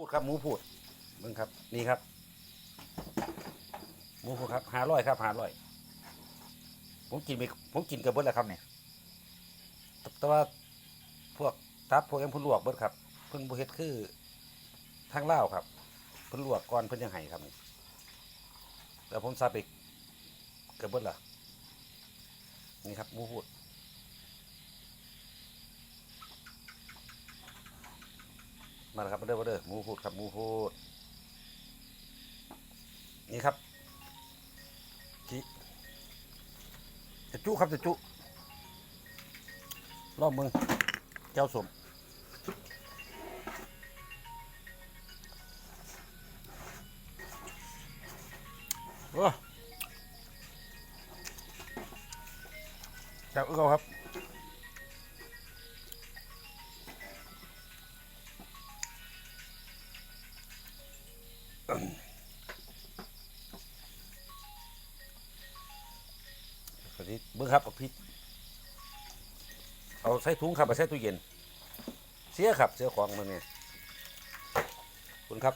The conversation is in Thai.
พูดครับหมูพูดมึงครับ นี่ครับ หมูพูดครับหาร้อยครับหาร้อยผมกินไปผมกินกับเบิดแล้วครับเนี่ยแต่ว่าพวกตับพวกยังเพุ่นลวกเบิดครับเพิ่นบ่เฮ็ดคือทางเลาครับเพิ่นลวกก่อนเพิ่นยังให้ครับแล้วผมซาไปกับเบิดล่ะนี่ครับหมูพูด มาแล้วครับมาเด้อมาเด้อหมูพูดครับหมูพูด นี่ครับจิจะจุครับจะจุรอบมึงแก้วสมโอ้แก้วอึกเอครับ สวัสดีเบิ้งครับอาพริกเอาใส่ถุงครับไปใส่ตู้เย็น เสียครับเสียของมันเนี่ยคุณครับ